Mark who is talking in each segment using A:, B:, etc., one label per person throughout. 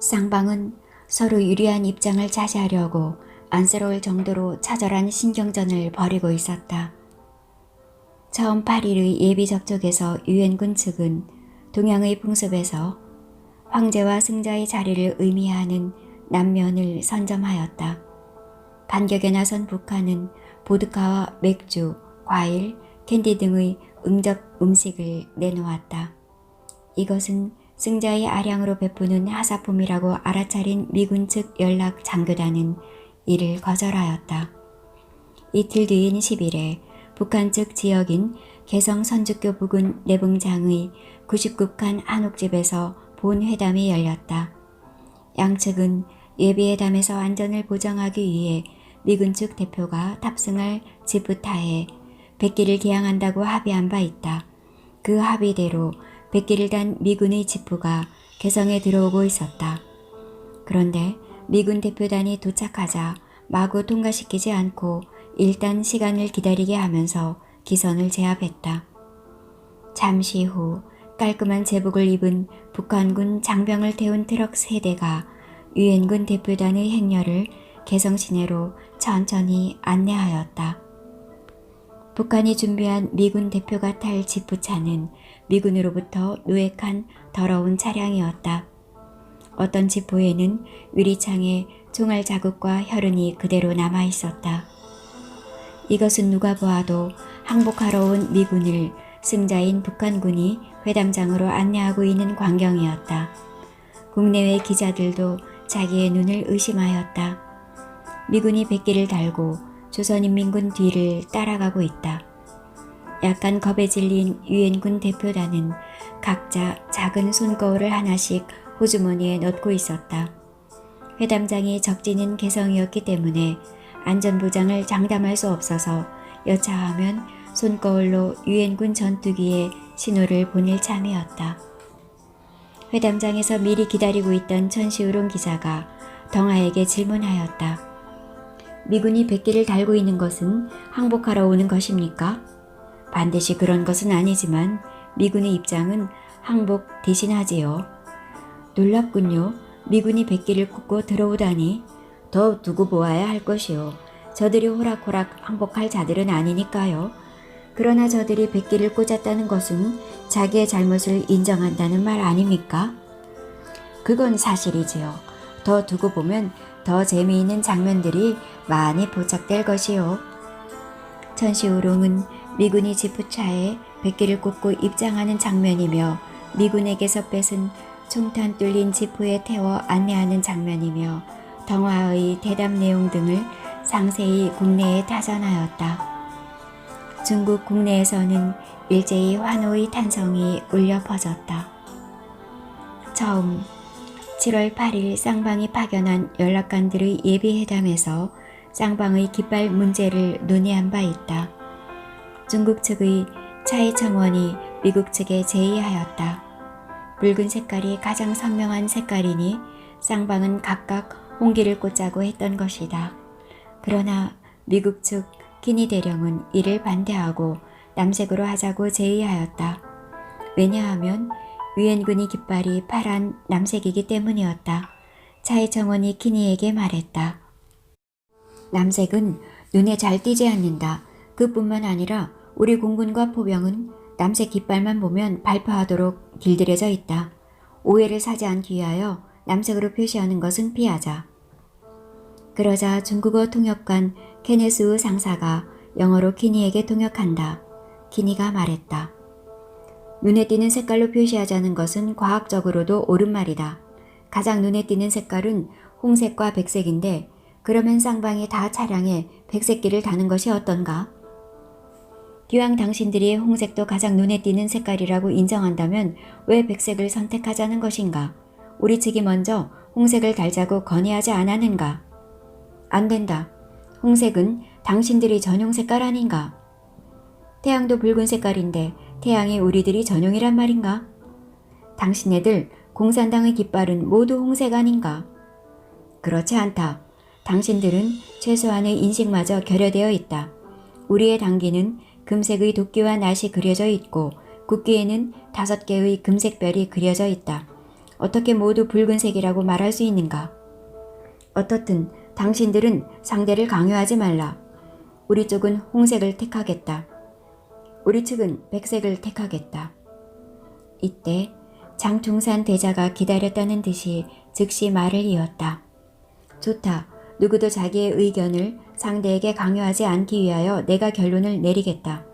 A: 쌍방은 서로 유리한 입장을 차지하려고 안쓰러울 정도로 처절한 신경전을 벌이고 있었다. 처음 8일의 예비 접촉에서 유엔군 측은 동양의 풍습에서 황제와 승자의 자리를 의미하는 남면을 선점하였다. 반격에 나선 북한은 보드카와 맥주, 과일, 캔디 등의 응접 음식을 내놓았다. 이것은 승자의 아량으로 베푸는 하사품이라고 알아차린 미군 측 연락 장교단은 이를 거절하였다. 이틀 뒤인 10일에 북한 측 지역인 개성 선주교 부근 내봉장의 99칸 한옥집에서 본 회담이 열렸다. 양측은 예비회담에서 안전을 보장하기 위해 미군 측 대표가 탑승할 지프타에 백기를 기항한다고 합의한 바 있다. 그 합의대로 백기를 단 미군의 지프가 개성에 들어오고 있었다. 그런데 미군 대표단이 도착하자 마구 통과시키지 않고 일단 시간을 기다리게 하면서 기선을 제압했다. 잠시 후 깔끔한 제복을 입은 북한군 장병을 태운 트럭 세 대가 유엔군 대표단의 행렬을 개성 시내로 천천히 안내하였다. 북한이 준비한 미군 대표가 탈 지프차는 미군으로부터 누액한 더러운 차량이었다. 어떤 지포에는 유리창에 총알 자국과 혈흔이 그대로 남아 있었다. 이것은 누가 보아도 항복하러 온 미군을 승자인 북한군이 회담장으로 안내하고 있는 광경이었다. 국내외 기자들도 자기의 눈을 의심하였다. 미군이 백기를 달고 조선인민군 뒤를 따라가고 있다. 약간 겁에 질린 유엔군 대표단은 각자 작은 손거울을 하나씩 호주머니에 넣고 있었다. 회담장이 적지는 개성이었기 때문에 안전보장을 장담할 수 없어서 여차하면 손거울로 유엔군 전투기에 신호를 보낼 참이었다. 회담장에서 미리 기다리고 있던 천시우롱 기자가 덩아에게 질문하였다. 미군이 백기를 달고 있는 것은 항복하러 오는 것입니까? 반드시 그런 것은 아니지만 미군의 입장은 항복 대신하지요. 놀랍군요. 미군이 백기를 꽂고 들어오다니 더 두고 보아야 할 것이요. 저들이 호락호락 항복할 자들은 아니니까요. 그러나 저들이 백기를 꽂았다는 것은 자기의 잘못을 인정한다는 말 아닙니까? 그건 사실이지요. 더 두고 보면 더 재미있는 장면들이 많이 포착될 것이요. 천시우롱은 미군이 지프차에 백기를 꽂고 입장하는 장면이며 미군에게서 뺏은 총탄 뚫린 지프에 태워 안내하는 장면이며 덩화의 대담 내용 등을 상세히 국내에 타전하였다. 중국 국내에서는 일제히 환호의 탄성이 울려 퍼졌다. 처음 7월 8일 쌍방이 파견한 연락관들의 예비회담에서 쌍방의 깃발 문제를 논의한 바 있다. 중국 측의 차이 청원이 미국 측에 제의하였다. 붉은 색깔이 가장 선명한 색깔이니 쌍방은 각각 홍기를 꽂자고 했던 것이다. 그러나 미국 측 키니 대령은 이를 반대하고 남색으로 하자고 제의하였다. 왜냐하면 유엔군이 깃발이 파란 남색이기 때문이었다. 차이 청원이 키니에게 말했다. 남색은 눈에 잘 띄지 않는다. 그뿐만 아니라 우리 공군과 포병은 남색 깃발만 보면 발표하도록 길들여져 있다. 오해를 사지 않기 위하여 남색으로 표시하는 것은 피하자. 그러자 중국어 통역관 케네스우 상사가 영어로 키니에게 통역한다. 키니가 말했다. 눈에 띄는 색깔로 표시하자는 것은 과학적으로도 옳은 말이다. 가장 눈에 띄는 색깔은 홍색과 백색인데 그러면 쌍방이 다 차량에 백색기를 다는 것이 어떤가? 기왕 당신들이 홍색도 가장 눈에 띄는 색깔이라고 인정한다면 왜 백색을 선택하자는 것인가? 우리 측이 먼저 홍색을 달자고 건의하지 않았는가? 안 된다. 홍색은 당신들이 전용 색깔 아닌가? 태양도 붉은 색깔인데 태양이 우리들이 전용이란 말인가? 당신네들 공산당의 깃발은 모두 홍색 아닌가? 그렇지 않다. 당신들은 최소한의 인식마저 결여되어 있다. 우리의 당기는 금색의 도끼와 낫이 그려져 있고 국기에는 다섯 개의 금색 별이 그려져 있다. 어떻게 모두 붉은색이라고 말할 수 있는가? 어떻든 당신들은 상대를 강요하지 말라. 우리 쪽은 홍색을 택하겠다. 우리 측은 백색을 택하겠다. 이때 장충산 대자가 기다렸다는 듯이 즉시 말을 이었다. 좋다. 누구도 자기의 의견을 상대에게 강요하지 않기 위하여 내가 결론을 내리겠다.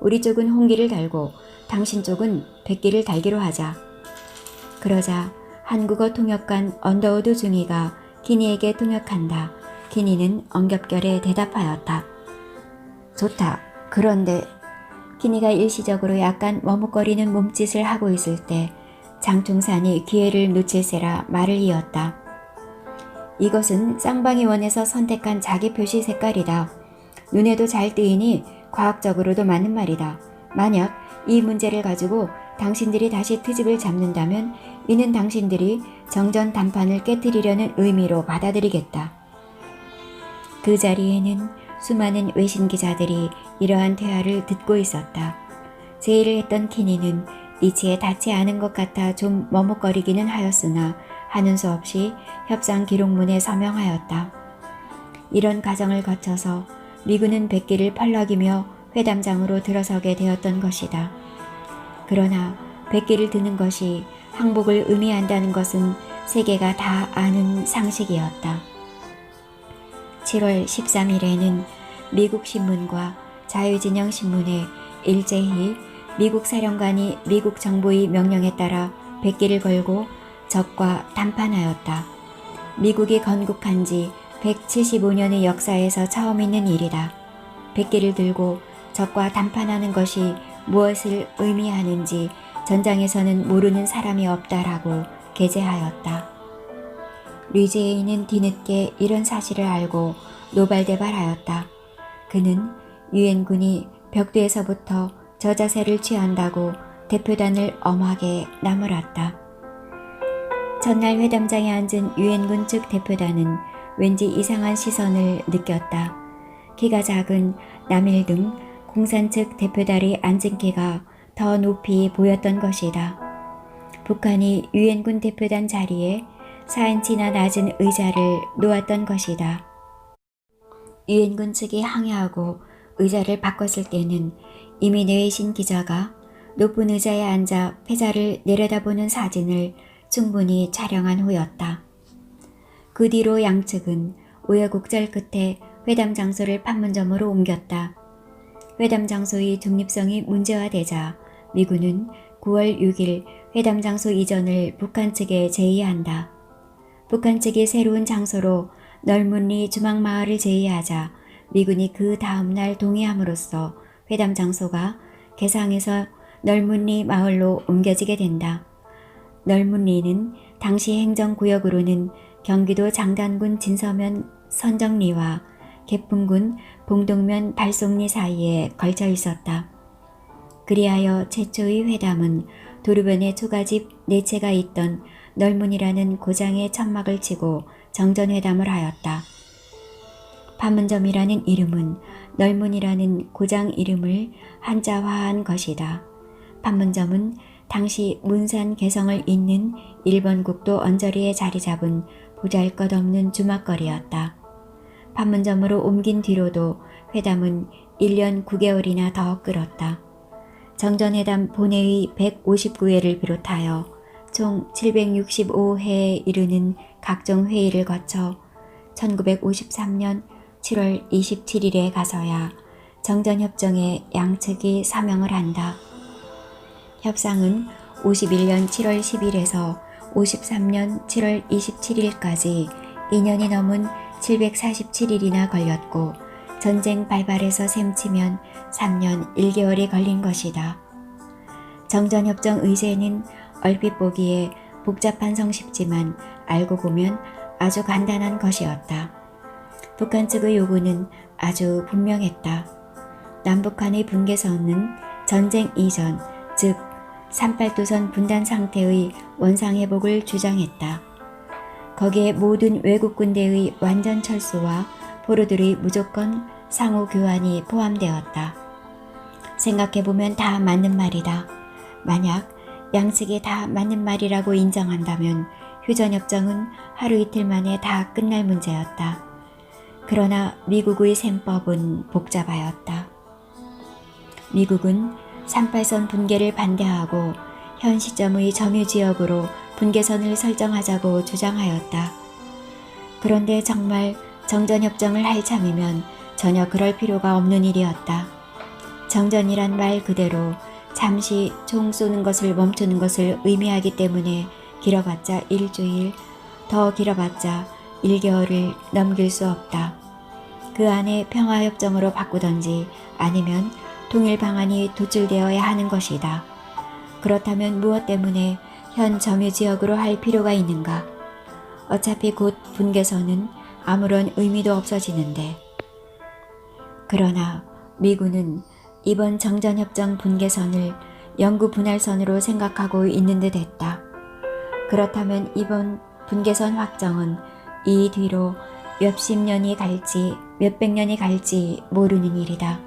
A: 우리 쪽은 홍기를 달고 당신 쪽은 백기를 달기로 하자. 그러자 한국어 통역관 언더우드 중이가 키니에게 통역한다. 키니는 엉겹결에 대답하였다. 좋다. 그런데 키니가 일시적으로 약간 머뭇거리는 몸짓을 하고 있을 때 장충산이 기회를 놓칠세라 말을 이었다. 이것은 쌍방이 원에서 선택한 자기 표시 색깔이다. 눈에도 잘 뜨이니 과학적으로도 맞는 말이다. 만약 이 문제를 가지고 당신들이 다시 트집을 잡는다면 이는 당신들이 정전 단판을 깨뜨리려는 의미로 받아들이겠다. 그 자리에는 수많은 외신 기자들이 이러한 대화를 듣고 있었다. 제의를 했던 키니는 이치에 닿지 않은 것 같아 좀 머뭇거리기는 하였으나 하는 수 없이 협상 기록문에 서명하였다. 이런 과정을 거쳐서 미군은 백기를 펄럭이며 회담장으로 들어서게 되었던 것이다. 그러나 백기를 드는 것이 항복을 의미한다는 것은 세계가 다 아는 상식이었다. 7월 13일에는 미국 신문과 자유진영 신문에 일제히 미국 사령관이 미국 정부의 명령에 따라 백기를 걸고 적과 담판하였다. 미국이 건국한 지 175년의 역사에서 처음 있는 일이다. 백기를 들고 적과 담판하는 것이 무엇을 의미하는지 전장에서는 모르는 사람이 없다라고 게재하였다. 류제이는 뒤늦게 이런 사실을 알고 노발대발하였다. 그는 유엔군이 벽두에서부터 저 자세를 취한다고 대표단을 엄하게 나무랐다. 전날 회담장에 앉은 유엔군 측 대표단은 왠지 이상한 시선을 느꼈다. 키가 작은 남일 등 공산 측 대표단이 앉은 키가 더 높이 보였던 것이다. 북한이 유엔군 대표단 자리에 4인치나 낮은 의자를 놓았던 것이다. 유엔군 측이 항의하고 의자를 바꿨을 때는 이미 내외신 기자가 높은 의자에 앉아 패자를 내려다보는 사진을 충분히 촬영한 후였다. 그 뒤로 양측은 우여곡절 끝에 회담 장소를 판문점으로 옮겼다. 회담 장소의 중립성이 문제화되자 미군은 9월 6일 회담 장소 이전을 북한 측에 제의한다. 북한 측이 새로운 장소로 널문리 주막마을을 제의하자 미군이 그 다음날 동의함으로써 회담 장소가 개상에서 널문리 마을로 옮겨지게 된다. 널문리는 당시 행정구역으로는 경기도 장단군 진서면 선정리와 개풍군 봉동면 발송리 사이에 걸쳐 있었다. 그리하여 최초의 회담은 도르변의 초가집 네 채가 있던 널문이라는 고장에 천막을 치고 정전회담을 하였다. 판문점이라는 이름은 널문이라는 고장 이름을 한자화한 것이다. 판문점은 당시 문산 개성을 잇는 일본 국도 언저리에 자리 잡은 보잘것없는 주막거리였다. 판문점으로 옮긴 뒤로도 회담은 1년 9개월이나 더 끌었다. 정전회담 본회의 159회를 비롯하여 총 765회에 이르는 각종 회의를 거쳐 1953년 7월 27일에 가서야 정전협정에 양측이 사명을 한다. 협상은 51년 7월 10일에서 53년 7월 27일까지 2년이 넘은 747일이나 걸렸고 전쟁 발발에서 셈치면 3년 1개월이 걸린 것이다. 정전협정 의제는 얼핏 보기에 복잡한 성쉽지만 알고 보면 아주 간단한 것이었다. 북한 측의 요구는 아주 분명했다. 남북한의 분계선은 전쟁 이전, 즉 38도선 분단 상태의 원상회복을 주장했다. 거기에 모든 외국 군대의 완전 철수와 포로들의 무조건 상호 교환이 포함되었다. 생각해보면 다 맞는 말이다. 만약 양측이 다 맞는 말이라고 인정한다면 휴전협정은 하루 이틀 만에 다 끝날 문제였다. 그러나 미국의 셈법은 복잡하였다. 미국은 38선 분계를 반대하고 현 시점의 점유 지역으로 분계선을 설정하자고 주장하였다. 그런데 정말 정전협정을 할 참이면 전혀 그럴 필요가 없는 일이었다. 정전이란 말 그대로 잠시 총 쏘는 것을 멈추는 것을 의미하기 때문에 길어봤자 일주일, 더 길어봤자 1개월을 넘길 수 없다. 그 안에 평화협정으로 바꾸던지 아니면 통일 방안이 도출되어야 하는 것이다. 그렇다면 무엇 때문에 현 점유 지역으로 할 필요가 있는가? 어차피 곧 분계선은 아무런 의미도 없어지는데. 그러나 미군은 이번 정전협정 분계선을 영구 분할선으로 생각하고 있는 듯 했다. 그렇다면 이번 분계선 확정은 이 뒤로 몇십 년이 갈지 몇백 년이 갈지 모르는 일이다.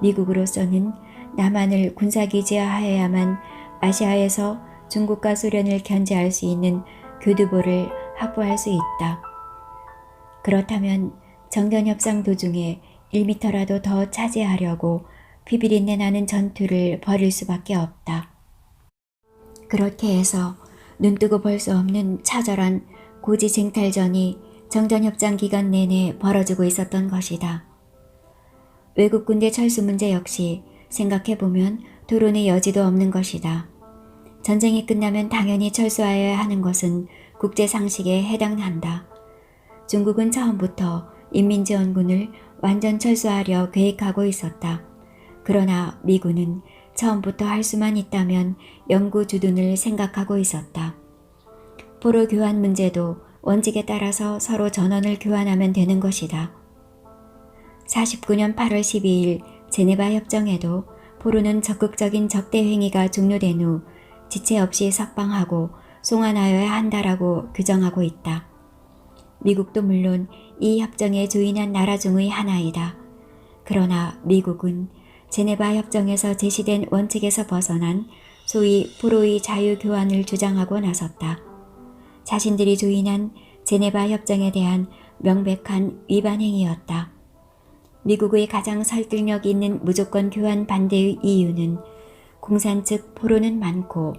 A: 미국으로서는 남한을 군사기지화해야만 아시아에서 중국과 소련을 견제할 수 있는 교두보를 확보할 수 있다. 그렇다면 정전협상 도중에 1미터라도 더 차지하려고 피비린내 나는 전투를 벌일 수밖에 없다. 그렇게 해서 눈뜨고 볼 수 없는 처절한 고지쟁탈전이 정전협상 기간 내내 벌어지고 있었던 것이다. 외국 군대 철수 문제 역시 생각해보면 토론의 여지도 없는 것이다. 전쟁이 끝나면 당연히 철수하여야 하는 것은 국제 상식에 해당한다. 중국은 처음부터 인민지원군을 완전 철수하려 계획하고 있었다. 그러나 미군은 처음부터 할 수만 있다면 영구 주둔을 생각하고 있었다. 포로 교환 문제도 원칙에 따라서 서로 전원을 교환하면 되는 것이다. 49년 8월 12일 제네바 협정에도 포로는 적극적인 적대 행위가 종료된 후 지체 없이 석방하고 송환하여야 한다라고 규정하고 있다. 미국도 물론 이 협정에 조인한 나라 중의 하나이다. 그러나 미국은 제네바 협정에서 제시된 원칙에서 벗어난 소위 포로의 자유 교환을 주장하고 나섰다. 자신들이 조인한 제네바 협정에 대한 명백한 위반 행위였다. 미국의 가장 설득력 있는 무조건 교환 반대의 이유는 공산 측 포로는 많고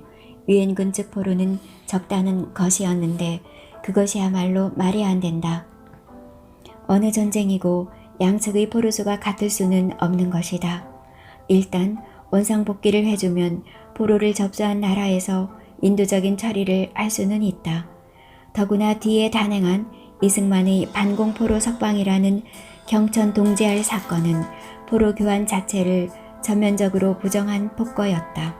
A: 유엔군 측 포로는 적다는 것이었는데 그것이야말로 말이 안 된다. 어느 전쟁이고 양측의 포로 수가 같을 수는 없는 것이다. 일단 원상복귀를 해주면 포로를 접수한 나라에서 인도적인 처리를 할 수는 있다. 더구나 뒤에 단행한 이승만의 반공포로 석방이라는 경천 동지할 사건은 포로 교환 자체를 전면적으로 부정한 폭거였다.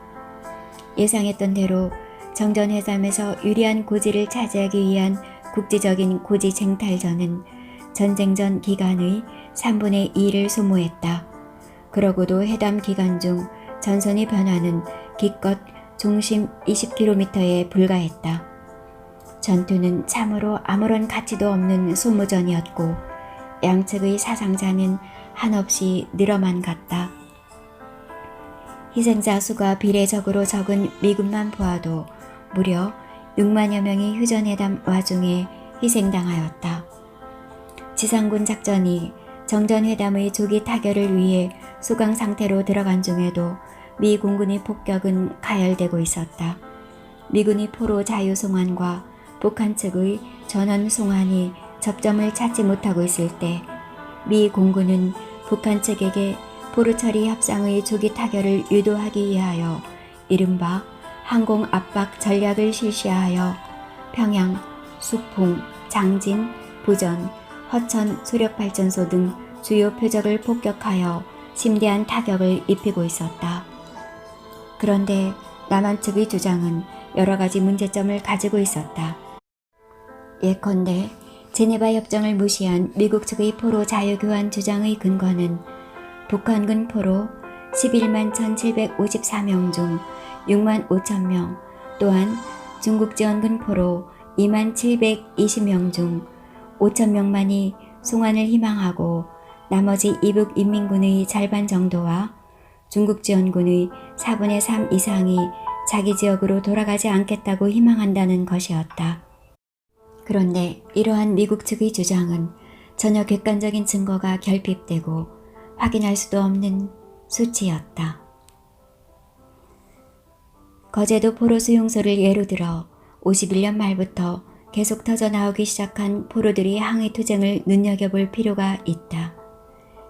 A: 예상했던 대로 정전회담에서 유리한 고지를 차지하기 위한 국제적인 고지 쟁탈전은 전쟁 전 기간의 3분의 2를 소모했다. 그러고도 회담 기간 중 전선의 변화는 기껏 중심 20km에 불과했다. 전투는 참으로 아무런 가치도 없는 소모전이었고 양측의 사상자는 한없이 늘어만 갔다. 희생자 수가 비례적으로 적은 미군만 보아도 무려 6만여 명이 휴전회담 와중에 희생당하였다. 지상군 작전이 정전회담의 조기 타결을 위해 수강 상태로 들어간 중에도 미 공군의 폭격은 가열되고 있었다. 미군이 포로 자유 송환과 북한 측의 전원 송환이 접점을 찾지 못하고 있을 때 미 공군은 북한 측에게 포로 처리 협상의 조기 타결을 유도하기 위하여 이른바 항공 압박 전략을 실시하여 평양, 수풍, 장진, 부전, 허천 수력발전소 등 주요 표적을 폭격하여 심대한 타격을 입히고 있었다. 그런데 남한 측의 주장은 여러 가지 문제점을 가지고 있었다. 예컨대 제네바 협정을 무시한 미국 측의 포로 자유교환 주장의 근거는 북한군 포로 11만 1754명 중 6만 5천 명 또한 중국 지원군 포로 2만 720명 중 5천 명만이 송환을 희망하고 나머지 이북 인민군의 절반 정도와 중국 지원군의 4분의 3 이상이 자기 지역으로 돌아가지 않겠다고 희망한다는 것이었다. 그런데 이러한 미국 측의 주장은 전혀 객관적인 증거가 결핍되고 확인할 수도 없는 수치였다. 거제도 포로 수용소를 예로 들어 51년 말부터 계속 터져 나오기 시작한 포로들이 항해 투쟁을 눈여겨볼 필요가 있다.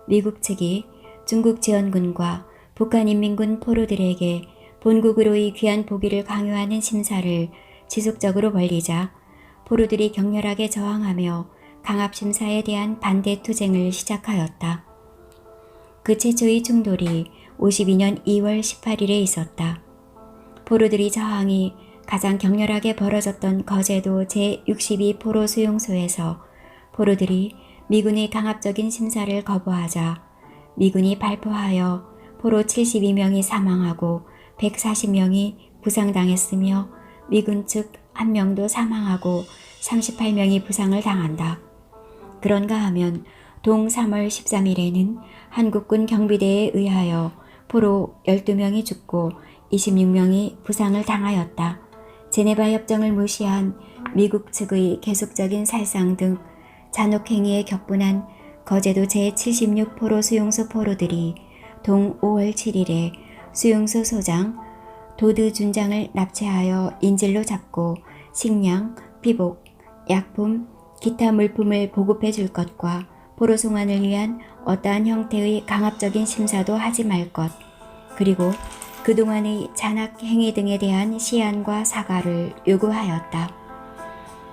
A: 미국 측이 중국 지원군과 북한 인민군 포로들에게 본국으로의 귀한 보기를 강요하는 심사를 지속적으로 벌리자 포로들이 격렬하게 저항하며 강압심사에 대한 반대 투쟁을 시작하였다. 그 최초의 충돌이 52년 2월 18일에 있었다. 포로들이 저항이 가장 격렬하게 벌어졌던 거제도 제62 포로 수용소에서 포로들이 미군의 강압적인 심사를 거부하자 미군이 발포하여 포로 72명이 사망하고 140명이 부상당했으며 미군 측한 명도 사망하고 38명이 부상을 당한다. 그런가 하면 동 3월 13일에는 한국군 경비대에 의하여 포로 12명이 죽고 26명이 부상을 당하였다. 제네바 협정을 무시한 미국 측의 계속적인 살상 등 잔혹행위에 격분한 거제도 제76 포로 수용소 포로들이 동 5월 7일에 수용소 소장 도드 준장을 납치하여 인질로 잡고 식량, 비복, 약품, 기타 물품을 보급해 줄 것과 포로 송환을 위한 어떠한 형태의 강압적인 심사도 하지 말 것, 그리고 그동안의 잔악 행위 등에 대한 시안과 사과를 요구하였다.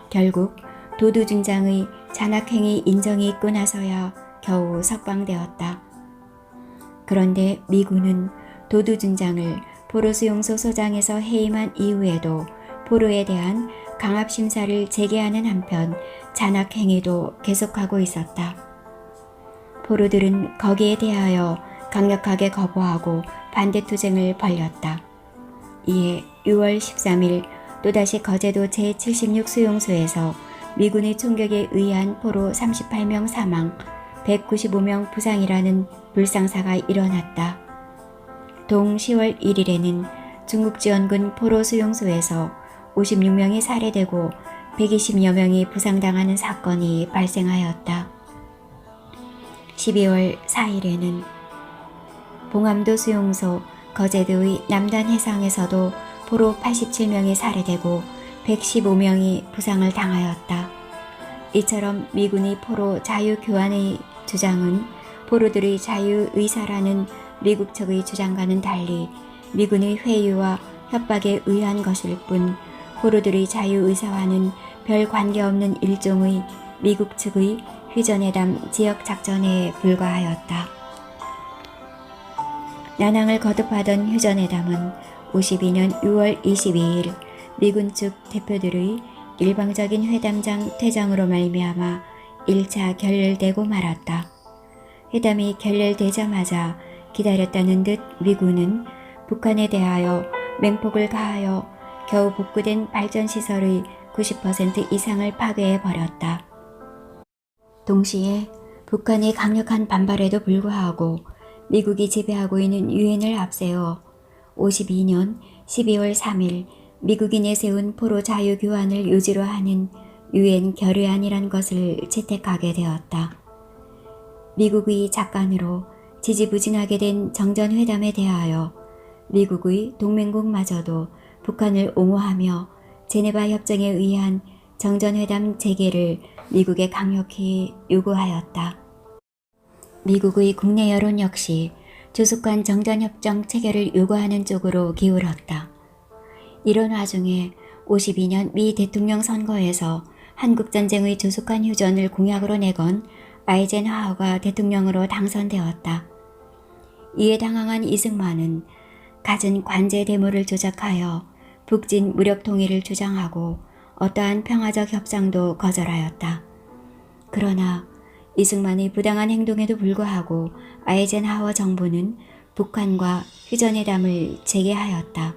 A: 결국 도두 준장의 잔악 행위 인정이 있고 나서야 겨우 석방되었다. 그런데 미군은 도두 준장을 포로 수용소 소장에서 해임한 이후에도 포로에 대한 강압 심사를 재개하는 한편 잔악 행위도 계속하고 있었다. 포로들은 거기에 대하여 강력하게 거부하고 반대 투쟁을 벌였다. 이에 6월 13일 또다시 거제도 제76 수용소에서 미군의 총격에 의한 포로 38명 사망, 195명 부상이라는 불상사가 일어났다. 동 10월 1일에는 중국 지원군 포로 수용소에서 56명이 살해되고 120여 명이 부상당하는 사건이 발생하였다. 12월 4일에는 봉암도 수용소 거제도의 남단 해상에서도 포로 87명이 살해되고 115명이 부상을 당하였다. 이처럼 미군이 포로 자유교환의 주장은 포로들의 자유의사라는 미국 측의 주장과는 달리 미군의 회유와 협박에 의한 것일 뿐 포로들의 자유의사와는 별 관계없는 일종의 미국 측의 휴전회담 지역 작전에 불과하였다. 난항을 거듭하던 휴전회담은 52년 6월 22일 미군 측 대표들의 일방적인 회담장 퇴장으로 말미암아 1차 결렬되고 말았다. 회담이 결렬되자마자 기다렸다는 듯 미군은 북한에 대하여 맹폭을 가하여 겨우 복구된 발전시설의 90% 이상을 파괴해 버렸다. 동시에 북한의 강력한 반발에도 불구하고 미국이 지배하고 있는 유엔을 앞세워 52년 12월 3일 미국이 내세운 포로 자유 교환을 유지로 하는 유엔 결의안이란 것을 채택하게 되었다. 미국의 작간으로 지지부진하게 된 정전회담에 대하여 미국의 동맹국마저도 북한을 옹호하며 제네바 협정에 의한 정전회담 재개를 미국에 강력히 요구하였다. 미국의 국내 여론 역시 조속한 정전협정 체결을 요구하는 쪽으로 기울었다. 이런 와중에 52년 미 대통령 선거에서 한국전쟁의 조속한 휴전을 공약으로 내건 아이젠하워가 대통령으로 당선되었다. 이에 당황한 이승만은 갖은 관제 대모를 조작하여 북진 무력 통일을 주장하고 어떠한 평화적 협상도 거절하였다. 그러나 이승만의 부당한 행동에도 불구하고 아이젠하워 정부는 북한과 휴전회담을 재개하였다.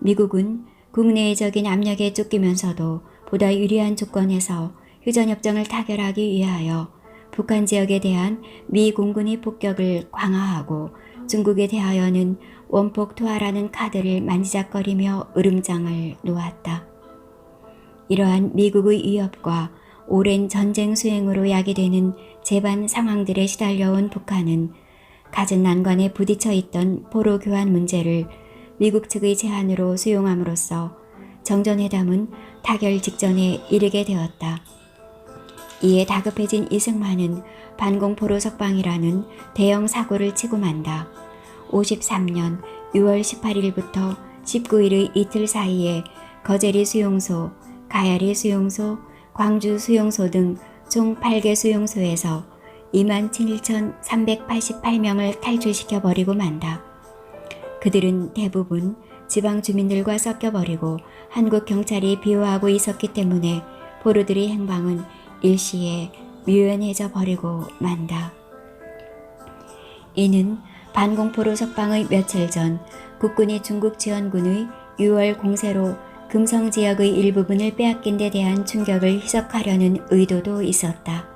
A: 미국은 국내외적인 압력에 쫓기면서도 보다 유리한 조건에서 휴전협정을 타결하기 위하여 북한 지역에 대한 미 공군의 폭격을 강화하고 중국에 대하여는 원폭 투하라는 카드를 만지작거리며 으름장을 놓았다. 이러한 미국의 위협과 오랜 전쟁 수행으로 야기되는 재반 상황들에 시달려온 북한은 갖은 난관에 부딪혀 있던 포로 교환 문제를 미국 측의 제안으로 수용함으로써 정전회담은 타결 직전에 이르게 되었다. 이에 다급해진 이승만은 반공포로 석방이라는 대형 사고를 치고 만다. 53년 6월 18일부터 19일의 이틀 사이에 거제리 수용소, 가야리 수용소, 광주 수용소 등 총 8개 수용소에서 27,388명을 탈출시켜 버리고 만다. 그들은 대부분 지방 주민들과 섞여 버리고 한국 경찰이 비호하고 있었기 때문에 포로들의 행방은 일시에 묘연해져 버리고 만다. 이는 반공포로 석방의 며칠 전 국군이 중국 지원군의 6월 공세로 금성 지역의 일부분을 빼앗긴 데 대한 충격을 희석하려는 의도도 있었다.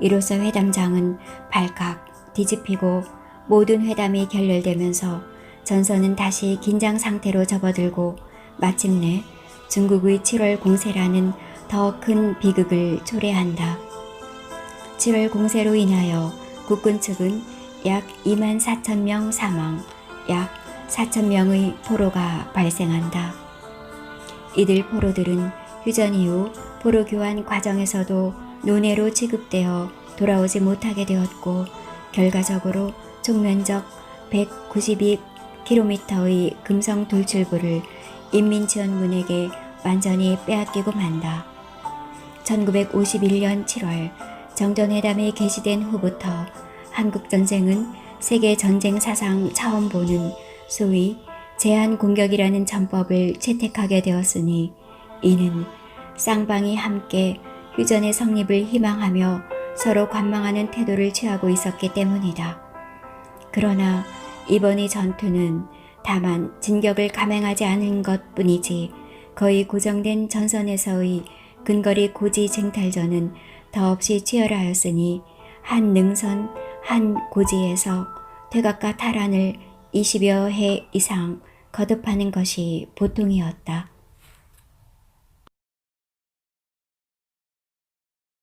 A: 이로써 회담장은 발칵 뒤집히고 모든 회담이 결렬되면서 전선은 다시 긴장 상태로 접어들고 마침내 중국의 7월 공세라는 더 큰 비극을 초래한다. 7월 공세로 인하여 국군 측은 약 2만 4천 명 사망, 약 4천 명의 포로가 발생한다. 이들 포로들은 휴전 이후 포로 교환 과정에서도 논외로 취급되어 돌아오지 못하게 되었고 결과적으로 총면적 192km의 금성 돌출부를 인민지원군에게 완전히 빼앗기고 만다. 1951년 7월 정전회담에 게시된 후부터 한국전쟁은 세계 전쟁 사상 처음 보는 소위 제한 공격이라는 전법을 채택하게 되었으니 이는 쌍방이 함께 휴전의 성립을 희망하며 서로 관망하는 태도를 취하고 있었기 때문이다. 그러나 이번의 전투는 다만 진격을 감행하지 않은 것 뿐이지 거의 고정된 전선에서의 근거리 고지 쟁탈전은 더없이 치열하였으니 한 능선, 한 고지에서 퇴각과 탈환을 20여 해 이상 거듭하는 것이 보통이었다.